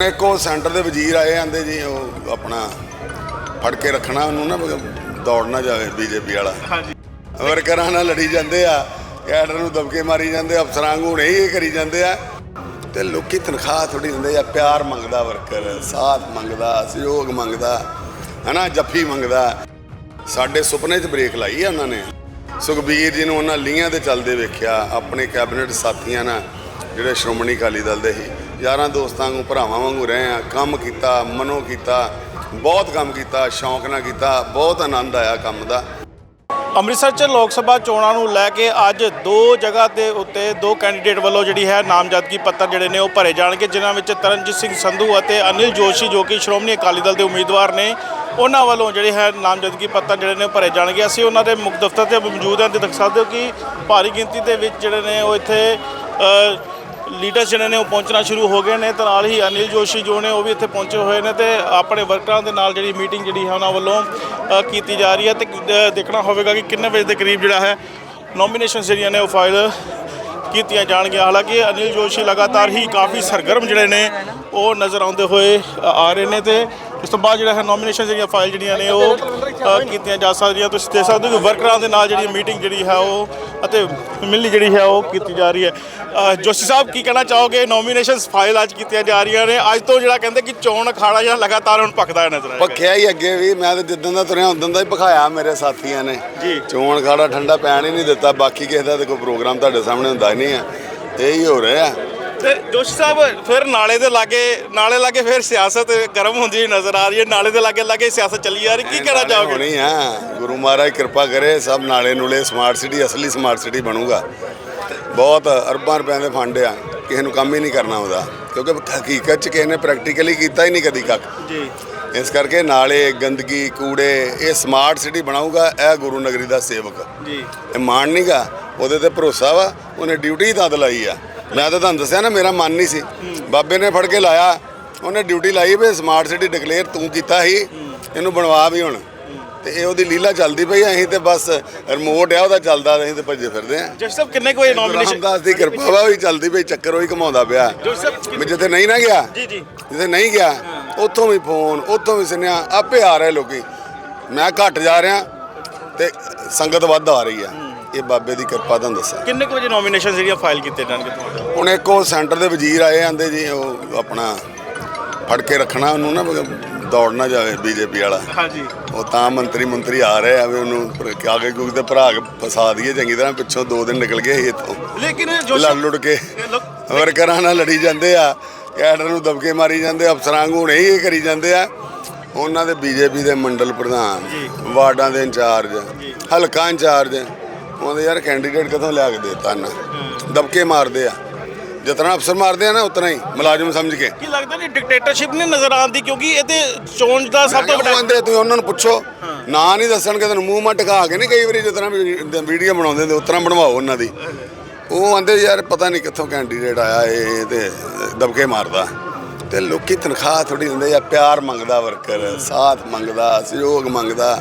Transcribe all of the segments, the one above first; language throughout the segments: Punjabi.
ਇੱਕੋ ਸੈਂਟਰ ਦੇ ਵਜ਼ੀਰ ਆਏ ਆਂਦੇ ਜੀ ਉਹ ਆਪਣਾ ਫੜ ਕੇ ਰੱਖਣਾ ਉਹਨੂੰ ਨਾ ਦੌੜ ਨਾ ਜਾਵੇ ਬੀਜੇਪੀ ਵਾਲਾ। ਹਾਂਜੀ। ਵਰਕਰਾਂ ਨਾਲ ਲੜੀ ਜਾਂਦੇ ਆ ਕੈਡਰ ਨੂੰ ਦਬਕੇ ਮਾਰੀ ਜਾਂਦੇ ਅਫਸਰਾਂ ਨੂੰ ਨਹੀਂ ਇਹ ਕਰੀ ਜਾਂਦੇ ਆ। ਤੇ ਲੋਕੀ ਤਨਖਾਹ ਥੋੜੀ ਦਿੰਦੇ ਆ ਪਿਆਰ ਮੰਗਦਾ ਵਰਕਰ ਸਾਥ ਮੰਗਦਾ ਸਹਿਯੋਗ ਮੰਗਦਾ ਹਨਾ ਜੱਫੀ ਮੰਗਦਾ। ਸਾਡੇ ਸੁਪਨੇ 'ਚ ਬ੍ਰੇਕ ਲਾਈ ਆ ਉਹਨਾਂ ਨੇ। ਸੁਖਬੀਰ ਜੀ ਨੂੰ ਉਹਨਾਂ ਲੀਹਾਂ ਤੇ ਚੱਲਦੇ ਵੇਖਿਆ ਆਪਣੇ ਕੈਬਨਿਟ ਸਾਥੀਆਂ ਨਾਲ ਜਿਹੜੇ ਸ਼੍ਰੋਮਣੀ ਅਕਾਲੀ ਦਲ ਦੇ ਸੀ। ਯਾਰਾਂ ਦੋਸਤਾਂ ਨੂੰ ਭਰਾਵਾਂ ਵਾਂਗੂ ਰਹੇ ਆ ਕੰਮ ਕੀਤਾ, ਮਨੋ ਕੀਤਾ, ਬਹੁਤ ਕੰਮ ਕੀਤਾ, ਸ਼ੌਂਕ ਨਾਲ ਕੀਤਾ, ਬਹੁਤ ਆਨੰਦ ਆਇਆ ਕੰਮ ਦਾ। ਅੰਮ੍ਰਿਤਸਰ 'ਚ ਲੋਕ ਸਭਾ ਚੋਣਾਂ ਨੂੰ ਲੈ ਕੇ ਅੱਜ ਦੋ ਜਗ੍ਹਾ ਦੇ ਉੱਤੇ ਦੋ ਕੈਂਡੀਡੇਟ ਵੱਲੋਂ ਜਿਹੜੀ ਹੈ ਨਾਮਜ਼ਦਗੀ ਪੱਤਰ ਜਿਹੜੇ ਨੇ ਉਹ ਭਰੇ ਜਾਣਗੇ, ਜਿਨ੍ਹਾਂ ਵਿੱਚ ਤਰਨਜੀਤ ਸਿੰਘ ਸੰਧੂ ਅਤੇ ਅਨਿਲ ਜੋਸ਼ੀ, ਜੋ ਕਿ ਸ਼੍ਰੋਮਣੀ ਅਕਾਲੀ ਦਲ ਦੇ ਉਮੀਦਵਾਰ ਨੇ, ਉਹਨਾਂ ਵੱਲੋਂ ਜਿਹੜੇ ਹੈ ਨਾਮਜ਼ਦਗੀ ਪੱਤਰ ਜਿਹੜੇ ਨੇ ਉਹ ਭਰੇ ਜਾਣਗੇ। ਅਸੀਂ ਉਹਨਾਂ ਦੇ ਮੁੱਖ ਦਫ਼ਤਰ ਤੇ ਮੌਜੂਦ ਹਾਂ। ਤੇ ਦੇਖ ਸਕਦੇ ਹੋ ਕਿ ਭਾਰੀ ਗਿਣਤੀ ਦੇ ਵਿੱਚ ਜਿਹੜੇ ਨੇ ਉਹ ਇੱਥੇ ਲੀਡਰਸ ਜਿਹੜੇ ਨੇ ਉਹ ਪਹੁੰਚਣਾ ਸ਼ੁਰੂ ਹੋ ਗਏ ਨੇ ਤੇ ਨਾਲ ਹੀ ਅਨਿਲ ਜੋਸ਼ੀ ਜੋ ਨੇ ਉਹ ਵੀ ਇੱਥੇ ਪਹੁੰਚੇ ਹੋਏ ਨੇ ਤੇ ਆਪਣੇ ਵਰਕਰਾਂ ਦੇ ਨਾਲ ਜਿਹੜੀ ਮੀਟਿੰਗ ਜਿਹੜੀ ਹੈ ਉਹਨਾਂ ਵੱਲੋਂ ਕੀਤੀ ਜਾ ਰਹੀ ਹੈ ਤੇ ਅ, ਦੇਖਣਾ ਹੋਵੇਗਾ ਕਿ ਕਿੰਨੇ ਵਜੇ ਦੇ ਕਰੀਬ ਜਿਹੜਾ ਹੈ ਨੋਮੀਨੇਸ਼ਨ ਜਿਹੜੀਆਂ ਨੇ ਉਹ ਫਾਈਲ ਕੀਤੀਆਂ ਜਾਣਗੀਆਂ। ਹਾਲਾਂਕਿ ਅਨਿਲ ਜੋਸ਼ੀ ਲਗਾਤਾਰ ਹੀ ਕਾਫੀ ਸਰਗਰਮ ਜਿਹੜੇ ਨੇ ਉਹ ਨਜ਼ਰ ਆਉਂਦੇ ਹੋਏ ਆ ਰਹੇ ਨੇ ਤੇ ਇਸ ਤੋਂ ਬਾਅਦ ਜਿਹੜਾ ਹੈ ਨੋਮੀਨੇਸ਼ਨ ਜਿਹੜੀਆਂ ਫਾਈਲ ਜਿਹੜੀਆਂ ਨੇ ਉਹ ਕੀਤੀਆਂ ਜਾ ਸਕਦੀਆਂ। ਤੁਸੀਂ ਦੇਖ ਸਕਦੇ ਹੋ ਕਿ ਵਰਕਰਾਂ ਦੇ ਨਾਲ ਜਿਹੜੀ ਮੀਟਿੰਗ ਜਿਹੜੀ ਹੈ ਉਹ ਅਤੇ ਮਿਲਣੀ ਜਿਹੜੀ ਹੈ ਉਹ ਕੀਤੀ ਜਾ ਰਹੀ ਹੈ। ਜੋਸ਼ੀ ਸਾਹਿਬ ਕੀ ਕਹਿਣਾ ਚਾਹੋਗੇ? ਨੋਮੀਨੇਸ਼ਨ ਫਾਈਲ ਅੱਜ ਕੀਤੀਆਂ ਜਾ ਰਹੀਆਂ ਨੇ। ਅੱਜ ਤੋਂ ਜਿਹੜਾ ਕਹਿੰਦੇ ਕਿ ਚੋਣ ਅਖਾੜਾ ਜਿਹੜਾ ਲਗਾਤਾਰ ਹੁਣ ਪੱਕਦਾ ਹੈ ਨਜ਼ਰ ਆਏਗਾ। ਪੱਖਿਆ ਹੀ ਅੱਗੇ ਵੀ। ਮੈਂ ਤਾਂ ਜਿੱਦਾਂ ਦਾ ਤੁਰਿਆ ਉਦੋਂ ਦਾ ਹੀ ਪਖਾਇਆ ਮੇਰੇ ਸਾਥੀਆਂ ਨੇ। ਜੀ। ਚੋਣ ਖਾੜਾ ਠੰਡਾ ਪੈਣ ਹੀ ਨਹੀਂ ਦਿੱਤਾ। ਬਾਕੀ ਕਿਸੇ ਦਾ ਤੇ ਕੋਈ ਪ੍ਰੋਗਰਾਮ ਤੁਹਾਡੇ ਸਾਹਮਣੇ ਹੁੰਦਾ ਹੀ ਨਹੀਂ ਆ ਇਹ ਹੀ ਹੋ ਰਿਹਾ। ਤੇ ਜੋਸ਼ੀ ਸਾਹਿਬ ਫਿਰ ਨਾਲੇ ਦੇ ਲਾਗੇ ਨਾਲੇ ਲਾਗੇ ਫਿਰ ਸਿਆਸਤ ਗਰਮ ਹੁੰਦੀ ਨਜ਼ਰ ਆ ਰਹੀ ਹੈ। ਨਾਲੇ ਦੇ ਲਾਗੇ ਲਾਗੇ ਸਿਆਸਤ ਚੱਲੀ ਜਾ ਰਹੀ ਕੀ ਕਹਿਣਾ ਚਾਹੋਗੇ? ਹੋਣੀ ਆ। ਗੁਰੂ ਮਹਾਰਾਜ ਕਿਰਪਾ ਕਰੇ ਸਭ ਨਾਲੇ ਨੂਲੇ ਸਮਾਰਟ ਸਿਟੀ ਅਸਲੀ ਸਮਾਰਟ ਸਿਟੀ ਬਣੂਗਾ। ਬਹੁਤ ਅਰਬਾਂ ਰੁਪਏ ਦੇ ਫੰਡ ਆ ਕਿਸੇ ਨੂੰ ਕੰਮ ਹੀ ਨਹੀਂ ਕਰਨਾ ਉਹਦਾ ਕਿਉਂਕਿ ਹਕੀਕਤ ਚ ਕਿਸੇ ਨੇ ਪ੍ਰੈਕਟੀਕਲੀ ਕੀਤਾ ਹੀ ਨਹੀਂ ਕਦੀ ਕੱਖ। ਜੀ। ਇਸ ਕਰਕੇ ਨਾਲੇ ਗੰਦਗੀ ਕੂੜੇ ਇਹ ਸਮਾਰਟ ਸਿਟੀ ਬਣਾਊਗਾ ਇਹ ਗੁਰੂ ਨਗਰੀ ਦਾ ਸੇਵਕ। ਜੀ। ਇਹ ਮਾਣ ਨਹੀਂਗਾ ਉਹਦੇ ਤੇ ਭਰੋਸਾ ਵਾ ਉਹਨੇ ਡਿਊਟੀ ਤਦ ਲਾਈ ਆ। ਮੈਂ ਤਾਂ ਤੁਹਾਨੂੰ ਦੱਸਿਆ ਨਾ ਮੇਰਾ ਮਨ ਨਹੀਂ ਸੀ। ਬਾਬੇ ਨੇ ਫੜ ਕੇ ਲਾਇਆ। ਉਹਨੇ ਡਿਊਟੀ ਲਾਈ ਵੀ ਸਮਾਰਟ ਸਿਟੀ ਡਿਕਲੇਅਰ ਤੂੰ ਕੀਤਾ ਸੀ ਇਹਨੂੰ ਬਣਵਾ ਵੀ ਹੁਣ। ਤੇ ਇਹ ਉਹਦੀ ਲੀਲਾ ਚੱਲਦੀ ਪਈ ਅਸੀਂ ਤੇ ਬਸ ਰਿਮੋਟ ਆ ਉਹਦਾ ਚੱਲਦਾ ਅਸੀਂ ਤੇ ਭੱਜੇ ਫਿਰਦੇ ਆ। ਜੋਸ਼ੀ ਸਾਹਿਬ ਕਿੰਨੇ ਕੋਈ ਨੋਮੀਨੇਸ਼ਨ ਰਾਮਦਾਸ ਦੀ ਕਿਰਪਾ ਵਾ ਵੀ ਚੱਲਦੀ ਪਈ ਚੱਕਰ ਉਹੀ ਘਮਾਉਂਦਾ ਪਿਆ। ਜੋਸ਼ੀ ਸਾਹਿਬ ਮੈਂ ਜਿੱਥੇ ਨਹੀਂ ਨਾ ਗਿਆ ਜੀ ਜੀ। ਜਿੱਥੇ ਨਹੀਂ ਗਿਆ ਉੱਥੋਂ ਵੀ ਫੋਨ ਉੱਥੋਂ ਵੀ ਸੁਨੇਹਾ ਆਪੇ ਆ ਰਹੇ ਲੋਕੀ। ਮੈਂ ਘਟ ਜਾ ਰਿਹਾ ਤੇ ਸੰਗਤ ਵੱਧ ਆ ਰਹੀ ਆ। ਇਹ ਬਾਬੇ ਦੀ ਕਿਰਪਾ ਤੁਹਾਨੂੰ ਦੱਸਾਂ। ਕਿੰਨੇ ਕੁ ਵਜੇ ਨੋਮੀਨੇਸ਼ਨ ਜਿਹੜੀਆਂ ਫਾਈਲ ਕੀਤੇ ਜਾਣਗੇ ਤੁਹਾਡੇ? ਹੁਣ ਇੱਕ ਉਹ ਸੈਂਟਰ ਦੇ ਵਜ਼ੀਰ ਆਏ ਆਂਦੇ ਜੀ ਉਹ ਆਪਣਾ ਫੜ ਕੇ ਰੱਖਣਾ ਉਹਨੂੰ ਨਾ ਵੀ ਦੌੜ ਨਾ ਜਾਵੇ ਬੀਜੇਪੀ ਵਾਲਾ। ਹਾਂਜੀ। ਉਹ ਤਾਂ ਮੰਤਰੀ ਮੰਤਰੀ ਆ ਰਹੇ ਆ ਵੀ ਉਹਨੂੰ ਆਗੇ ਕੋਈ ਤੇ ਭਰਾ ਕੇ ਫਸਾ ਦਈਏ ਚੰਗੀ ਤਰ੍ਹਾਂ ਪਿੱਛੋਂ ਦੋ ਦਿਨ ਨਿਕਲ ਗਏ ਸੀ ਇੱਥੋਂ। ਲੇਕਿਨ ਲੜ ਜੋਸ਼ੀ ਲੁੜ ਕੇ। ਵਰਕਰਾਂ ਨਾਲ ਲੜੀ ਜਾਂਦੇ ਆ ਕੈਡਰ ਨੂੰ ਦਬਕੇ ਮਾਰੀ ਜਾਂਦੇ ਅਫਸਰਾਂ ਨੂੰ ਨਹੀਂ ਇਹ ਕਰੀ ਜਾਂਦੇ ਆ। ਉਹਨਾਂ ਦੇ ਬੀਜੇਪੀ ਦੇ ਮੰਡਲ ਪ੍ਰਧਾਨ ਵਾਰਡਾਂ ਦੇ ਇੰਚਾਰਜ ਹਲਕਾ ਇੰਚਾਰਜ ਉਹਦੇ ਯਾਰ ਕੈਂਡੀਡੇਟ ਕਦੋਂ ਲਿਆ ਕੇ ਦੇਤਾ ਨਾ ਦਬਕੇ ਮਾਰਦੇ ਆ। ਜਿਤਨਾ ਅਫਸਰ ਮਾਰਦੇ ਆ ਨਾ ਉਤਨਾ ਹੀ ਮੁਲਾਜ਼ਮ ਸਮਝ ਕੇ। ਕੀ ਲੱਗਦਾ ਨਹੀਂ ਡਿਕਟੇਟਰਸ਼ਿਪ ਨਹੀਂ ਨਜ਼ਰ ਆਉਂਦੀ? ਕਿਉਂਕਿ ਇਹਦੇ ਚੋਣ ਦਾ ਸਭ ਤੋਂ ਵੱਡਾ ਕਹਿੰਦੇ ਤੁਸੀਂ ਉਹਨਾਂ ਨੂੰ ਪੁੱਛੋ। ਨਾਂ ਨਹੀਂ ਦੱਸਣਗੇ ਤੈਨੂੰ ਮੂੰਹ ਮਾ ਟਕਾ ਕੇ ਨਹੀਂ ਕਈ ਵਾਰੀ ਜਿਤਨਾ ਵੀਡੀਓ ਬਣਾਉਂਦੇ ਨੇ ਉਤਨਾ ਬਣਵਾਓ ਉਹਨਾਂ ਦੀ। ਉਹ ਆਂਦੇ ਯਾਰ ਪਤਾ ਨਹੀਂ ਕਿੱਥੋਂ ਕੈਂਡੀਡੇਟ ਆਇਆ ਇਹ ਤੇ ਦਬਕੇ ਮਾਰਦਾ। ਤੇ ਲੋਕੀ ਤਨਖਾਹ ਥੋੜੀ ਦਿੰਦੇ ਆ ਪਿਆਰ ਮੰਗਦਾ ਵਰਕਰ ਸਾਥ ਮੰਗਦਾ ਸਹਿਯੋਗ ਮੰਗਦਾ।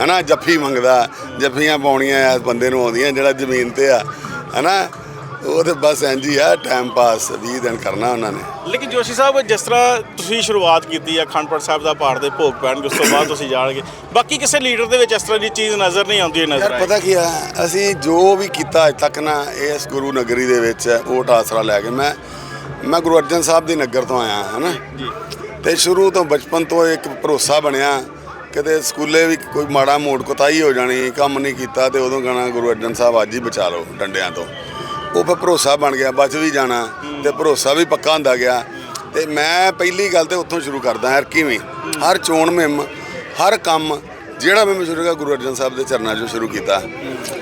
ਹਨਾ ਜੱਫੀ ਮੰਗਦਾ ਜੱਫੀਆਂ ਪਾਉਣੀਆਂ ਇਸ ਬੰਦੇ ਨੂੰ ਆਉਂਦੀਆਂ ਜਿਹੜਾ ਜ਼ਮੀਨ ਤੇ ਆ ਹਨਾ। ਉਹ ਤੇ ਬਸ ਇੰਝ ਹੀ ਆ ਟਾਈਮ ਪਾਸ 20 ਦਿਨ ਕਰਨਾ ਉਹਨਾਂ ਨੇ। ਲੇਕਿਨ ਜੋਸ਼ੀ ਸਾਹਿਬ ਜਿਸ ਤਰ੍ਹਾਂ ਤੁਸੀਂ ਸ਼ੁਰੂਆਤ ਕੀਤੀ ਹੈ ਅਖੰਡ ਪਾਠ ਸਾਹਿਬ ਦਾ ਪਾਠ ਦੇ ਭੋਗ ਪੈਣ ਉਸ ਤੋਂ ਬਾਅਦ ਤੁਸੀਂ ਜਾਣਗੇ। ਬਾਕੀ ਕਿਸੇ ਲੀਡਰ ਦੇ ਵਿੱਚ ਇਸ ਤਰ੍ਹਾਂ ਦੀ ਚੀਜ਼ ਨਜ਼ਰ ਨਹੀਂ ਆਉਂਦੀ ਨਜ਼ਰ ਯਾਰ ਪਤਾ ਕੀ ਆ ਅਸੀਂ ਜੋ ਵੀ ਕੀਤਾ ਅੱਜ ਤੱਕ ਨਾ ਇਸ ਗੁਰੂ ਨਗਰੀ ਦੇ ਵਿੱਚ ਓਟ ਆਸਰਾ ਲੈ ਕੇ ਮੈਂ ਮੈਂ ਗੁਰੂ ਅਰਜਨ ਸਾਹਿਬ ਦੀ ਨਗਰ ਤੋਂ ਆਇਆ ਹਨਾ। ਜੀ ਤੇ ਸ਼ੁਰੂ ਤੋਂ ਬਚਪਨ ਤੋਂ ਇੱਕ ਭਰੋਸਾ ਬਣਿਆ ਕਿਤੇ ਸਕੂਲੇ ਵੀ ਕੋਈ ਮਾੜਾ ਮੋੜ ਕੁਤਾਈ ਹੋ ਜਾਣੀ, ਕੰਮ ਨਹੀਂ ਕੀਤਾ ਤੇ ਉਦੋਂ ਕਹਣਾ ਗੁਰੂ ਅਰਜਨ ਸਾਹਿਬ ਅੱਜ ਹੀ ਬਚਾ ਲਓ ਡੰਡਿਆਂ ਤੋਂ। ਉਹ ਫਿਰ ਭਰੋਸਾ ਬਣ ਗਿਆ, ਬਚ ਵੀ ਜਾਣਾ ਤੇ ਭਰੋਸਾ ਵੀ ਪੱਕਾ ਹੁੰਦਾ ਗਿਆ। ਤੇ ਮੈਂ ਪਹਿਲੀ ਗੱਲ ਤੇ ਉੱਥੋਂ ਸ਼ੁਰੂ ਕਰਦਾ ਹਰ ਕਿਵੇਂ, ਹਰ ਚੋਣ ਮੁਹਿੰਮ, ਹਰ ਕੰਮ, ਜਿਹੜਾ ਮੈਂ ਸ਼ੁਰੂ ਕੀਤਾ, ਗੁਰੂ ਅਰਜਨ ਸਾਹਿਬ ਦੇ ਚਰਨਾਂ 'ਚੋਂ ਸ਼ੁਰੂ ਕੀਤਾ।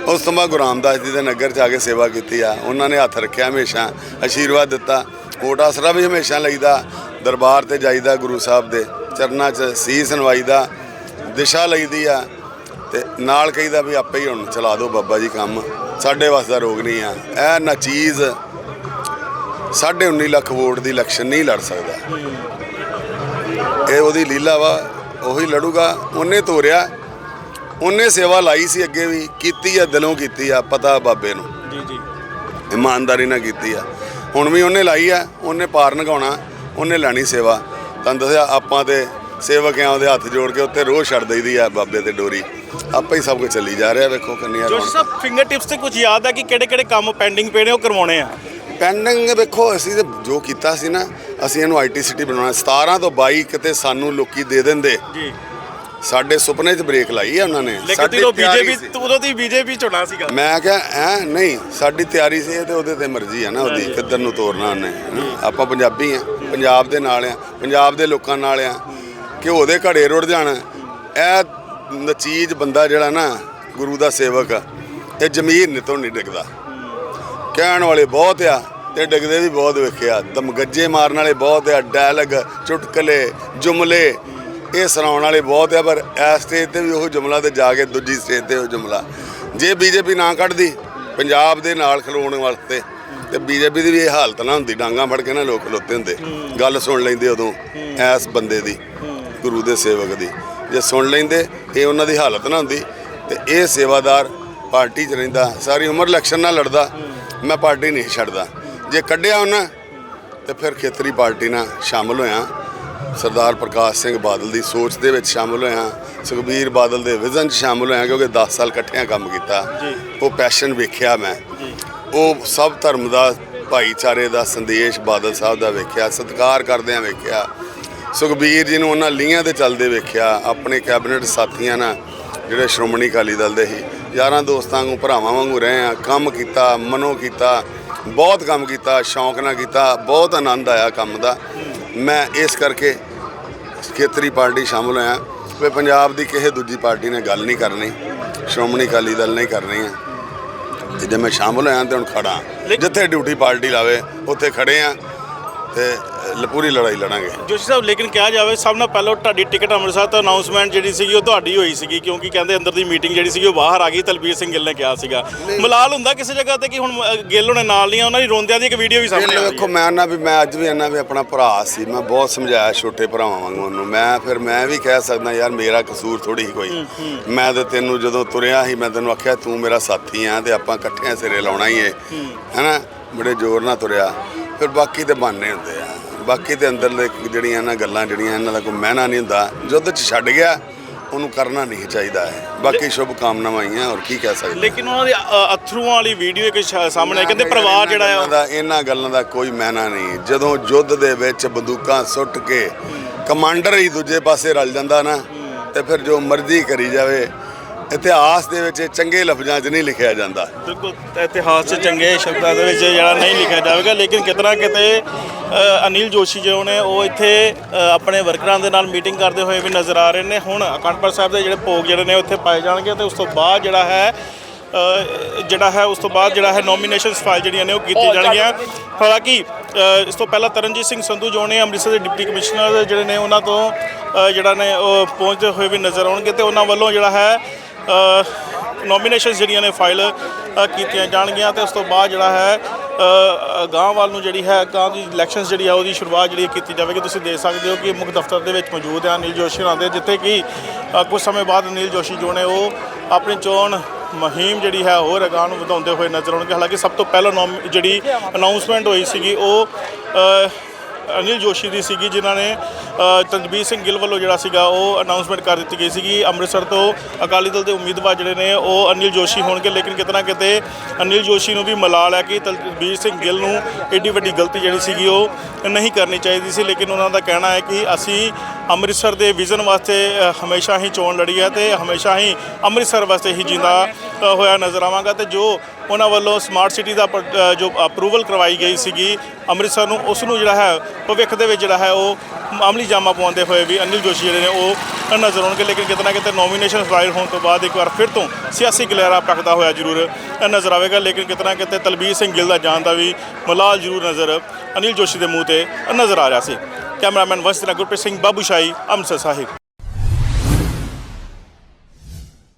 ਉਸ ਤੋਂ ਬਾਅਦ ਗੁਰੂ ਰਾਮਦਾਸ ਜੀ ਦੇ ਨਗਰ 'ਚ ਆ ਕੇ ਸੇਵਾ ਕੀਤੀ ਆ, ਉਹਨਾਂ ਨੇ ਹੱਥ ਰੱਖਿਆ ਹਮੇਸ਼ਾ, ਆਸ਼ੀਰਵਾਦ ਦਿੱਤਾ। ਓਟ ਆਸਰਾ ਵੀ ਹਮੇਸ਼ਾ ਲਈਦਾ, ਦਰਬਾਰ ਤੇ ਜਾਈਦਾ ਗੁਰੂ ਸਾਹਿਬ ਦੇ ਚਰਨਾਂ 'ਚ, ਸੀਸ ਨਵਾਈਦਾ ਦਿਸ਼ਾ ਲਈਦੀ ਆ ਤੇ ਨਾਲ ਕਹੀਦਾ ਵੀ ਆਪੇ ਹੀ ਹੁਣ ਚਲਾ ਦਿਓ ਬਾਬਾ ਜੀ ਕੰਮ। ਸਾਡੇ ਵਾਸਤੇ ਰੋਗ ਨਹੀਂ ਆ। ਇਹ ਨਾ ਚੀਜ਼ ਸਾਢੇ 19 ਲੱਖ ਵੋਟ ਦੀ ਇਲੈਕਸ਼ਨ ਨਹੀਂ ਲੜ ਸਕਦਾ। ਇਹ ਉਹਦੀ ਲੀਲਾ ਵਾ ਉਹੀ ਲੜੂਗਾ। ਉਹਨੇ ਤੋਰਿਆ ਉਹਨੇ ਸੇਵਾ ਲਾਈ ਸੀ ਅੱਗੇ ਵੀ ਕੀਤੀ ਆ ਦਿਲੋਂ ਕੀਤੀ ਆ ਪਤਾ ਬਾਬੇ ਨੂੰ। ਜੀ ਜੀ। ਇਮਾਨਦਾਰੀ ਨਾਲ ਕੀਤੀ ਆ। ਹੁਣ ਵੀ ਉਹਨੇ ਲਾਈ ਆ ਉਹਨੇ ਪਾਰ ਨਗਾਉਣਾ ਉਹਨੇ ਲੈਣੀ ਸੇਵਾ। ਤੁਹਾਨੂੰ ਦੱਸਿਆ ਆਪਾਂ ਤੇ ਸੇਵਕ ਆ ਉਹਦੇ ਹੱਥ ਜੋੜ ਕੇ ਉੱਤੇ ਰੋਹ ਛੱਡ ਦਈਦੀ ਆ ਬਾਬੇ ਤੇ ਡੋਰੀ। ਆਪੇ ਹੀ ਸਭ ਕੁਝ ਚੱਲੀ ਜਾ ਰਿਹਾ ਵੇਖੋ ਕਿੰਨੀਆਂ ਜੋਸ਼ੀ ਸਾਹਿਬ ਫਿੰਗਰ ਟਿਪਸ ਤੇ ਕੁਝ ਯਾਦ ਹੈ ਕਿ ਕਿਹੜੇ ਕਿਹੜੇ ਕੰਮ ਪੈਂਡਿੰਗ ਪਏ ਨੇ ਉਹ ਕਰਵਾਉਣੇ ਆ? ਪੈਂਡਿੰਗ ਵੇਖੋ ਅਸੀਂ ਤੇ ਜੋ ਕੀਤਾ ਸੀ ਨਾ ਅਸੀਂ ਇਹਨੂੰ ਆਈਟੀ ਸਿਟੀ ਬਣਾਉਣਾ 17 ਤੋਂ 22 ਕਿਤੇ ਸਾਨੂੰ ਲੋਕੀ ਦੇ ਦਿੰਦੇ। ਜੀ। ਸਾਡੇ ਸੁਪਨੇ 'ਚ ਬ੍ਰੇਕ ਲਾਈ ਆ ਉਹਨਾਂ ਨੇ। ਲੇਕਿਨ ਤਿਆਰੀ ਬੀਜੇਪੀ। ਉਦੋਂ ਦੀ ਬੀਜੇਪੀ ਚੁਣਾ ਸੀਗਾ। ਮੈਂ ਕਿਹਾ ਐ ਨਹੀਂ ਸਾਡੀ ਤਿਆਰੀ ਸੀ ਤੇ ਉਹਦੇ ਤੇ ਮਰਜ਼ੀ ਆ ਨਾ ਉਹਦੀ ਕਿੱਧਰ ਨੂੰ ਤੋਰਨਾ ਉਹਨੇ ਹਨਾ। ਆਪਾਂ ਪੰਜਾਬੀ ਆ ਪੰਜਾਬ ਦੇ ਨਾਲ ਆ ਪੰਜਾਬ ਦੇ ਲੋਕਾਂ ਨਾਲ ਆ। ਘਿਓ ਦੇ ਘੜੇ ਰੁੜ ਜਾਣ। ਇਹ ਨਚੀਜ ਬੰਦਾ ਜਿਹੜਾ ਨਾ ਗੁਰੂ ਦਾ ਸੇਵਕ ਆ, ਇਹ ਜ਼ਮੀਰ ਨਿਤੋਂ ਨਹੀਂ ਡਿੱਗਦਾ। ਕਹਿਣ ਵਾਲੇ ਬਹੁਤ ਆ ਤੇ ਡਿੱਗਦੇ ਵੀ ਬਹੁਤ ਵੇਖਿਆ ਦਮਗੱਜੇ ਮਾਰਨ ਵਾਲੇ ਬਹੁਤ ਆ ਡਾਇਲਗ ਚੁਟਕਲੇ ਜੁਮਲੇ ਇਹ ਸੁਣਾਉਣ ਵਾਲੇ ਬਹੁਤ ਆ ਪਰ ਇਸ ਸਟੇਜ ਤੇ ਵੀ ਉਹ ਜੁਮਲਾ ਤੇ ਜਾ ਕੇ ਦੂਜੀ ਸਟੇਜ ਤੇ ਉਹ ਜੁਮਲਾ। ਜੇ ਬੀਜੇਪੀ ਨਾ ਕੱਢਦੀ ਪੰਜਾਬ ਦੇ ਨਾਲ ਖਲੋਣ ਵਾਸਤੇ ਤੇ ਬੀਜੇਪੀ ਦੀ ਵੀ ਇਹ ਹਾਲਤ ਨਾ ਹੁੰਦੀ ਡਾਂਗਾ ਫੜ ਕੇ ਨਾ ਲੋਕ ਖਲੋਤੇ ਹੁੰਦੇ। ਗੱਲ ਸੁਣ ਲੈਂਦੇ ਉਦੋਂ ਐਸ ਬੰਦੇ ਦੀ। ਗੁਰੂ ਦੇ ਸੇਵਕ ਦੀ। ਜੇ ਸੁਣ ਲੈਂਦੇ ਇਹ ਉਹਨਾਂ ਦੀ ਹਾਲਤ ਨਾ ਹੁੰਦੀ। ਤੇ ਇਹ ਸੇਵਾਦਾਰ ਪਾਰਟੀ 'ਚ ਰਹਿੰਦਾ ਸਾਰੀ ਉਮਰ ਇਲੈਕਸ਼ਨ ਨਾਲ ਲੜਦਾ ਮੈਂ ਪਾਰਟੀ ਨਹੀਂ ਛੱਡਦਾ। ਜੇ ਕੱਢਿਆ ਉਹਨਾਂ ਤੇ ਫਿਰ ਖੇਤਰੀ ਪਾਰਟੀ ਨਾਲ ਸ਼ਾਮਲ ਹੋਇਆ। ਸਰਦਾਰ ਪ੍ਰਕਾਸ਼ ਸਿੰਘ ਬਾਦਲ ਦੀ ਸੋਚ ਦੇ ਵਿੱਚ ਸ਼ਾਮਲ ਹੋਇਆ। ਸੁਖਬੀਰ ਬਾਦਲ ਦੇ ਵਿਜ਼ਨ 'ਚ ਸ਼ਾਮਲ ਹੋਇਆ ਕਿਉਂਕਿ 10 ਸਾਲ ਇਕੱਠਿਆਂ ਕੰਮ ਕੀਤਾ। ਉਹ ਪੈਸ਼ਨ ਵੇਖਿਆ ਮੈਂ। ਉਹ ਸਭ ਧਰਮ ਦਾ ਭਾਈਚਾਰੇ ਦਾ ਸੰਦੇਸ਼ ਬਾਦਲ ਸਾਹਿਬ ਦਾ ਵੇਖਿਆ ਸਤਿਕਾਰ ਕਰਦਿਆਂ ਵੇਖਿਆ। ਸੁਖਬੀਰ ਜੀ ਨੂੰ ਉਹਨਾਂ ਲੀਹਾਂ ਤੇ ਚੱਲਦੇ ਵੇਖਿਆ ਆਪਣੇ ਕੈਬਨਿਟ ਸਾਥੀਆਂ ਨਾਲ ਜਿਹੜੇ ਸ਼੍ਰੋਮਣੀ ਅਕਾਲੀ ਦਲ ਦੇ ਸੀ। ਯਾਰਾਂ ਦੋਸਤਾਂ ਵਾਂਗੂ ਭਰਾਵਾਂ ਵਾਂਗੂ ਰਹੇ ਆ ਕੰਮ ਕੀਤਾ ਮਨੋ ਕੀਤਾ ਬਹੁਤ ਕੰਮ ਕੀਤਾ ਸ਼ੌਂਕ ਨਾਲ ਕੀਤਾ ਬਹੁਤ ਆਨੰਦ ਆਇਆ ਕੰਮ ਦਾ। ਮੈਂ ਇਸ ਕਰਕੇ ਖੇਤਰੀ ਪਾਰਟੀ ਸ਼ਾਮਲ ਹੋਇਆ ਵੀ ਪੰਜਾਬ ਦੀ ਕਿਸੇ ਦੂਜੀ ਪਾਰਟੀ ਨੇ ਗੱਲ ਨਹੀਂ ਕਰਨੀ ਸ਼੍ਰੋਮਣੀ ਅਕਾਲੀ ਦਲ ਨੇ ਹੀ ਕਰਨੀ ਹੈ ਤੇ ਜੇ ਮੈਂ ਸ਼ਾਮਲ ਹੋਇਆ ਤੇ ਹੁਣ ਖੜਾ ਜਿੱਥੇ ਡਿਊਟੀ ਪਾਰਟੀ ਲਾਵੇ ਉੱਥੇ ਖੜੇ ਆ। ਤੇ ਪੂਰੀ ਲੜਾਈ ਲੜਾਂਗੇ। ਜੋਸ਼ੀ ਸਾਹਿਬ ਲੇਕਿਨ ਕਿਹਾ ਜਾਵੇ ਸਭ ਨਾਲ ਪਹਿਲਾਂ ਤੁਹਾਡੀ ਟਿਕਟ ਅੰਮ੍ਰਿਤਸਰ ਤੋਂ ਅਨਾਉਂਸਮੈਂਟ ਜਿਹੜੀ ਸੀਗੀ ਉਹ ਤੁਹਾਡੀ ਹੋਈ ਸੀਗੀ ਕਿਉਂਕਿ ਕਹਿੰਦੇ ਅੰਦਰ ਦੀ ਮੀਟਿੰਗ ਜਿਹੜੀ ਸੀਗੀ ਉਹ ਬਾਹਰ ਆ ਗਈ ਤਲਬੀਰ ਸਿੰਘ ਗਿੱਲ ਨੇ ਕਿਹਾ ਸੀਗਾ। ਮਲਾਲ ਹੁੰਦਾ ਕਿਸੇ ਜਗ੍ਹਾ ਤੇ ਕਿ ਹੁਣ ਗਿੱਲ ਹੋਣੇ ਨਾਲ ਨਹੀਂ ਉਹਨਾਂ ਦੀ ਰੋਂਦਿਆਂ ਦੀ ਇੱਕ ਵੀਡੀਓ ਵੀ ਸਾਹਮਣੇ ਆਈ ਵੇਖੋ ਮੈਂ ਨਾ ਵੀ ਮੈਂ ਅੱਜ ਵੀ ਆਨਾ ਵੀ ਆਪਣਾ ਭਰਾ ਸੀ ਮੈਂ ਬਹੁਤ ਸਮਝਾਇਆ ਛੋਟੇ ਭਰਾਵਾਂ ਵਾਂਗੂ ਉਹਨੂੰ। ਮੈਂ ਫਿਰ ਮੈਂ ਵੀ ਕਹਿ ਸਕਦਾ ਯਾਰ ਮੇਰਾ ਕਸੂਰ ਥੋੜੀ ਕੋਈ। ਮੈਂ ਤੇ ਤੈਨੂੰ ਜਦੋਂ ਤੁਰਿਆ ਸੀ ਮੈਂ ਤੈਨੂੰ ਆਖਿਆ ਤੂੰ ਮੇਰਾ ਸਾਥੀ ਆ ਤੇ ਆਪਾਂ ਇਕੱਠਿਆਂ ਸਿਰੇ ਲਾਉਣਾ ਹੀ ਏ। ਹੈਨਾ? ਬੜੇ ਜ਼ੋਰ ਨਾਲ ਤੁਰਿਆ। ਫਿਰ ਬਾਕੀ ਤੇ ਬਾਨੇ ਹੁੰਦੇ ਆ। ਬਾਕੀ ਤੇ ਅੰਦਰਲੇ ਜਿਹੜੀਆਂ ਇਹਨਾਂ ਗੱਲਾਂ ਜਿਹੜੀਆਂ ਇਹਨਾਂ ਦਾ ਕੋਈ ਮਹਿਨਾ ਨਹੀਂ ਹੁੰਦਾ ਯੁੱਧ ਚ ਛੱਡ ਗਿਆ ਉਹਨੂੰ ਕਰਨਾ ਨਹੀਂ ਚਾਹੀਦਾ ਹੈ। ਬਾਕੀ ਸ਼ੁਭ ਕਾਮਨਾਵਾਂ ਆਈਆਂ ਔਰ ਕੀ ਕਹਿ ਸਕਦੇ? ਲੇਕਿਨ ਉਹਨਾਂ ਦੀ ਅ, ਅਥਰੂਆਂ ਵਾਲੀ ਵੀਡੀਓ ਇੱਕ ਸ਼- ਸਾਹਮਣੇ ਕਹਿੰਦੇ ਪਰਿਵਾਰ ਜਿਹੜਾ ਇਹਨਾਂ ਆ ਦਾ ਇਹਨਾਂ ਗੱਲਾਂ ਦਾ ਕੋਈ ਮਾਇਨਾ ਨਹੀਂ। ਜਦੋਂ ਯੁੱਧ ਦੇ ਵਿੱਚ ਬੰਦੂਕਾਂ ਸੁੱਟ ਕੇ ਕਮਾਂਡਰ ਹੀ ਦੂਜੇ ਪਾਸੇ ਰਲ ਜਾਂਦਾ ਨਾ ਤੇ ਫਿਰ ਜੋ ਮਰਜ਼ੀ ਕਰੀ ਜਾਵੇ ਇਤਿਹਾਸ ਦੇ ਵਿੱਚ ਚੰਗੇ ਲਫ਼ਜ਼ਾਂ 'ਚ ਨਹੀਂ ਲਿਖਿਆ ਜਾਂਦਾ। ਬਿਲਕੁਲ ਇਤਿਹਾਸ 'ਚ ਚੰਗੇ ਸ਼ਬਦਾਂ ਦੇ ਵਿੱਚ ਜਿਹੜਾ ਨਹੀਂ ਲਿਖਿਆ ਜਾਵੇਗਾ ਲੇਕਿਨ ਕਿਤਨਾ ਕਿਤੇ ਅਨਿਲ ਜੋਸ਼ੀ ਜੋ ਨੇ ਉਹ ਇੱਥੇ ਆਪਣੇ ਵਰਕਰਾਂ ਦੇ ਨਾਲ ਮੀਟਿੰਗ ਕਰਦੇ ਹੋਏ ਵੀ ਨਜ਼ਰ ਆ ਰਹੇ ਨੇ। ਹੁਣ ਅਕੰਡਪੁਰ ਸਾਹਿਬ ਦੇ ਜਿਹੜੇ ਭੋਗ ਜਿਹੜੇ ਨੇ ਉੱਥੇ ਪਾਏ ਜਾਣਗੇ ਤੇ ਉਸ ਤੋਂ ਬਾਅਦ ਜਿਹੜਾ ਹੈ ਜਿਹੜਾ ਹੈ ਉਸ ਤੋਂ ਬਾਅਦ ਜਿਹੜਾ ਹੈ ਨੋਮੀਨੇਸ਼ਨਸ ਫਾਈਲ ਜਿਹੜੀਆਂ ਨੇ ਉਹ ਕੀਤੀ ਜਾਣਗੀਆਂ। ਹਾਲਾਂਕਿ ਇਸ ਤੋਂ ਪਹਿਲਾਂ ਤਰਨਜੀਤ ਸਿੰਘ ਸੰਧੂ ਜੋ ਨੇ ਅੰਮ੍ਰਿਤਸਰ ਦੇ ਡਿਪਟੀ ਕਮਿਸ਼ਨਰ ਜਿਹੜੇ ਨੇ ਉਹਨਾਂ ਤੋਂ ਜਿਹੜਾ ਨੇ ਉਹ ਪਹੁੰਚਦੇ ਹੋਏ ਵੀ ਨਜ਼ਰ ਆਉਣਗੇ ਤੇ ਉਹਨਾਂ ਵੱਲੋਂ ਜਿਹੜਾ ਹੈ ਨੋਮੀਨੇਸ਼ਨਸ ਜਿਹੜੀਆਂ ਨੇ ਫਾਈਲ ਕੀਤੀਆਂ ਜਾਣਗੀਆਂ ਤੇ ਉਸ ਤੋਂ ਬਾਅਦ ਜਿਹੜਾ ਹੈ ਅ, ਵੱਲ ਨੂੰ ਜਿਹੜੀ ਹੈ ਗਾਂਹ ਦੀ ਇਲੈਕਸ਼ਨਸ ਜਿਹੜੀ ਆ ਉਹਦੀ ਸ਼ੁਰੂਆਤ ਜਿਹੜੀ ਕੀਤੀ ਜਾਵੇਗੀ। ਤੁਸੀਂ ਦੇਖ ਸਕਦੇ ਹੋ ਕਿ ਮੁੱਖ ਦਫ਼ਤਰ ਦੇ ਵਿੱਚ ਮੌਜੂਦ ਹੈ ਅਨਿਲ ਜੋਸ਼ੀ ਹੋਰਾਂ ਦੇ ਜਿੱਥੇ ਕਿ ਅ, ਕੁਝ ਸਮੇਂ ਬਾਅਦ ਅਨਿਲ ਜੋਸ਼ੀ ਜੋ ਨੇ ਉਹ ਆਪਣੀ ਚੋਣ ਮੁਹਿੰਮ ਜਿਹੜੀ ਹੈ ਹੋਰ ਅਗਾਂਹ ਨੂੰ ਵਧਾਉਂਦੇ ਹੋਏ ਨਜ਼ਰ ਆਉਣਗੇ। ਹਾਲਾਂਕਿ ਸਭ ਤੋਂ ਪਹਿਲਾਂ ਨੋਮ- ਜਿਹੜੀ ਅਨਾਉਂਸਮੈਂਟ ਹੋਈ ਸੀਗੀ ਉਹ ਅਨਿਲ ਜੋਸ਼ੀ ਦੀ ਸੀਗੀ ਜਿਨ੍ਹਾਂ ਨੇ ਅ, ਸਿੰਘ ਗਿੱਲ ਵੱਲੋਂ ਜਿਹੜਾ ਸੀਗਾ ਉਹ ਅਨਾਉਂਸਮੈਂਟ ਕਰ ਦਿੱਤੀ ਗਈ ਸੀਗੀ। ਅੰਮ੍ਰਿਤਸਰ ਤੋਂ ਅਕਾਲੀ ਦਲ ਦੇ ਉਮੀਦਵਾਰ ਜਿਹੜੇ ਨੇ ਉਹ ਅਨਿਲ ਜੋਸ਼ੀ ਹੋਣਗੇ। ਲੇਕਿਨ ਕਿਤੇ ਨਾ ਕਿਤੇ ਅਨਿਲ ਜੋਸ਼ੀ ਨੂੰ ਵੀ ਮਲਾਲ ਹੈ ਕਿ ਤਜਬੀਰ ਸਿੰਘ ਗਿੱਲ ਨੂੰ ਏਡੀ ਵੱਡੀ ਗਲਤੀ ਜਿਹੜੀ ਸੀਗੀ ਉਹ ਨਹੀਂ ਕਰਨੀ ਚਾਹੀਦੀ ਸੀ। ਲੇਕਿਨ ਉਹਨਾਂ ਦਾ ਕਹਿਣਾ ਹੈ ਕਿ ਅਸੀਂ ਅੰਮ੍ਰਿਤਸਰ ਦੇ ਵਿਜ਼ਨ ਵਾਸਤੇ ਹਮੇਸ਼ਾ ਹੀ ਚੋਣ ਲੜੀ ਹੈ ਤੇ ਹਮੇਸ਼ਾ ਹੀ ਅੰਮ੍ਰਿਤਸਰ ਵਾਸਤੇ ਹੀ ਜਿੰਦਾ ਹੋਇਆ ਨਜ਼ਰ ਆਵਾਂਗਾ। ਤੇ ਜੋ ਉਹਨਾਂ ਵੱਲੋਂ ਸਮਾਰਟ ਸਿਟੀ ਦਾ ਜੋ ਅਪਰੂਵਲ ਕਰਵਾਈ ਗਈ ਸੀਗੀ ਅੰਮ੍ਰਿਤਸਰ ਨੂੰ ਉਸ ਨੂੰ ਜਿਹੜਾ ਹੈ ਭਵਿੱਖ ਦੇ ਵਿੱਚ ਜਿਹੜਾ ਹੈ ਉਹ ਮਾਮੂਲੀ ਜਾਮਾ ਪਾਉਂਦੇ ਹੋਏ ਵੀ ਅਨਿਲ ਜੋਸ਼ੀ ਜਿਹੜੇ ਨੇ ਉਹ ਨਜ਼ਰ ਆਉਣਗੇ, ਲੇਕਿਨ ਕਿਤੇ ਨਾ ਕਿਤੇ ਨੋਮੀਨੇਸ਼ਨ ਫਾਈਲ ਹੋਣ ਤੋਂ ਬਾਅਦ ਇੱਕ ਵਾਰ ਫਿਰ ਤੋਂ ਸਿਆਸੀ ਗਲੈਰਾ ਪੱਕਦਾ ਹੋਇਆ ਜ਼ਰੂਰ ਨਜ਼ਰ ਆਵੇਗਾ, ਲੇਕਿਨ ਕਿਤੇ ਨਾ ਕਿਤੇ ਤਲਬੀਰ ਸਿੰਘ ਗਿੱਲ ਦਾ ਜਾਣ ਦਾ ਵੀ ਮਲਾਲ ਜ਼ਰੂਰ ਨਜ਼ਰ ਅਨਿਲ ਜੋਸ਼ੀ ਦੇ ਮੂੰਹ ਤੇ ਨਜ਼ਰ ਆ ਰਿਹਾ ਸੀ। ਕੈਮਰਾਮੈਨ ਵੰਸ਼ ਗੁਰਪ੍ਰੀਤ ਸਿੰਘ, ਬਾਬੂ ਸ਼ਾਹੀ, ਅੰਮ੍ਰਿਤਸਰ ਸਾਹਿਬ।